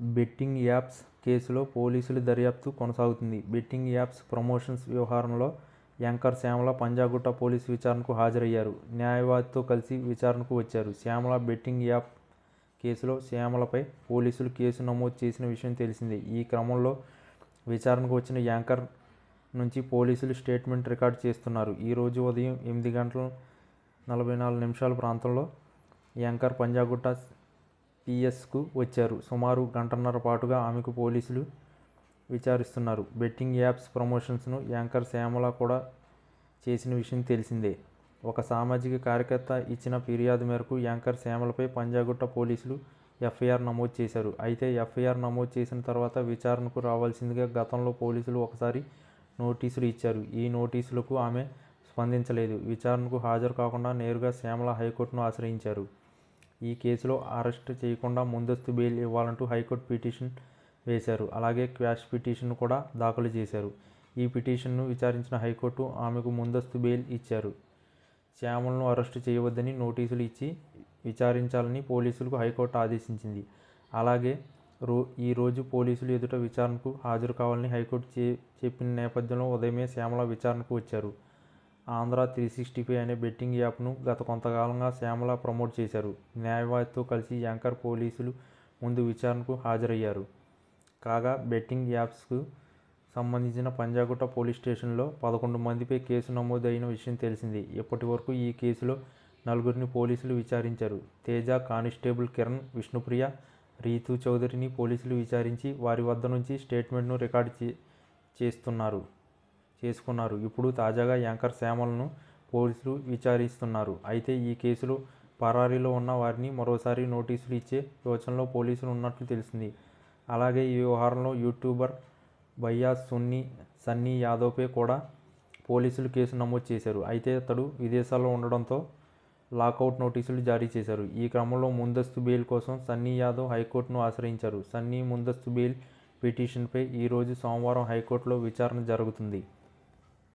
Betting apps కేసులో పోలీసులు దర్యాప్తు కొనసాగుతుంది. బెట్టింగ్ యాప్స్ ప్రమోషన్స్ వ్యవహారంలో యాంకర్ శ్యామల పంజాగుట్ట పోలీసు విచారణకు హాజరయ్యారు. న్యాయవాదితో కలిసి విచారణకు వచ్చారు. శ్యామల బెట్టింగ్ యాప్ కేసులో శ్యామలపై పోలీసులు కేసు నమోదు చేసిన విషయం తెలిసిందే. ఈ క్రమంలో విచారణకు వచ్చిన యాంకర్ నుంచి పోలీసులు స్టేట్మెంట్ రికార్డ్ చేస్తున్నారు. ఈరోజు ఉదయం ఎనిమిది గంటల నలభై నాలుగు నిమిషాల ప్రాంతంలో యాంకర్ పంజాగుట్ట పిఎస్కు వచ్చారు. సుమారు గంటన్నర పాటుగా ఆమెకు పోలీసులు విచారిస్తున్నారు. బెట్టింగ్ యాప్స్ ప్రమోషన్స్ను యాంకర్ శ్యామల కూడా చేసిన విషయం తెలిసిందే. ఒక సామాజిక కార్యకర్త ఇచ్చిన ఫిర్యాదు మేరకు యాంకర్ శ్యామలపై పంజాగుట్ట పోలీసులు ఎఫ్ఐఆర్ నమోదు చేశారు. అయితే ఎఫ్ఐఆర్ నమోదు చేసిన తర్వాత విచారణకు రావాల్సిందిగా గతంలో పోలీసులు ఒకసారి నోటీసులు ఇచ్చారు. ఈ నోటీసులకు ఆమె స్పందించలేదు. విచారణకు హాజరు కాకుండా నేరుగా శ్యామల హైకోర్టును ఆశ్రయించారు. ఈ కేసులో అరెస్ట్ చేయకుండా ముందస్తు బెయిల్ ఇవ్వాలంటూ హైకోర్టు పిటిషన్ వేశారు. అలాగే క్వాష్ పిటిషన్ కూడా దాఖలు చేశారు. ఈ పిటిషన్ను విచారించిన హైకోర్టు ఆమెకు ముందస్తు బెయిల్ ఇచ్చారు. శ్యామలను అరెస్టు చేయవద్దని నోటీసులు ఇచ్చి విచారించాలని పోలీసులకు హైకోర్టు ఆదేశించింది. అలాగే రో ఈరోజు పోలీసులు ఎదుట విచారణకు హాజరు కావాలని హైకోర్టు చెప్పిన నేపథ్యంలో ఉదయమే శ్యామల విచారణకు వచ్చారు. ఆంధ్ర త్రీ సిక్స్టీ ఫైవ్ అనే బెట్టింగ్ యాప్ను గత కొంతకాలంగా శ్యామల ప్రమోట్ చేశారు. న్యాయవాదితో కలిసి యాంకర్ పోలీసులు ముందు విచారణకు హాజరయ్యారు. కాగా బెట్టింగ్ యాప్స్కు సంబంధించిన పంజాగుట్ట పోలీస్ స్టేషన్లో పదకొండు మందిపై కేసు నమోదైన విషయం తెలిసింది. ఇప్పటి వరకు ఈ కేసులో నలుగురిని పోలీసులు విచారించారు? తేజ కానిస్టేబుల్ కిరణ్ విష్ణుప్రియ రీతు చౌదరిని పోలీసులు విచారించి వారి వద్ద నుంచి స్టేట్మెంట్ను రికార్డు చే చేస్తున్నారు. చేసుకున్నారు. ఇప్పుడు తాజాగా యాంకర్ శ్యామలను పోలీసులు విచారిస్తున్నారు. అయితే ఈ కేసులో పరారీలో ఉన్న వారిని మరోసారి నోటీసులు ఇచ్చే యోచనలో పోలీసులు ఉన్నట్లు తెలిసింది. అలాగే ఈ వ్యవహారంలో యూట్యూబర్ భయ్యా సున్నీ సన్నీ యాదవ్పై కూడా పోలీసులు కేసు నమోదు చేశారు. అయితే అతడు విదేశాల్లో ఉండడంతో లాకౌట్ నోటీసులు జారీ చేశారు. ఈ క్రమంలో ముందస్తు బెయిల్ కోసం సన్నీ యాదవ్ హైకోర్టును ఆశ్రయించారు. సన్నీ ముందస్తు బెయిల్ పిటిషన్పై ఈరోజు సోమవారం హైకోర్టులో విచారణ జరుగుతుంది.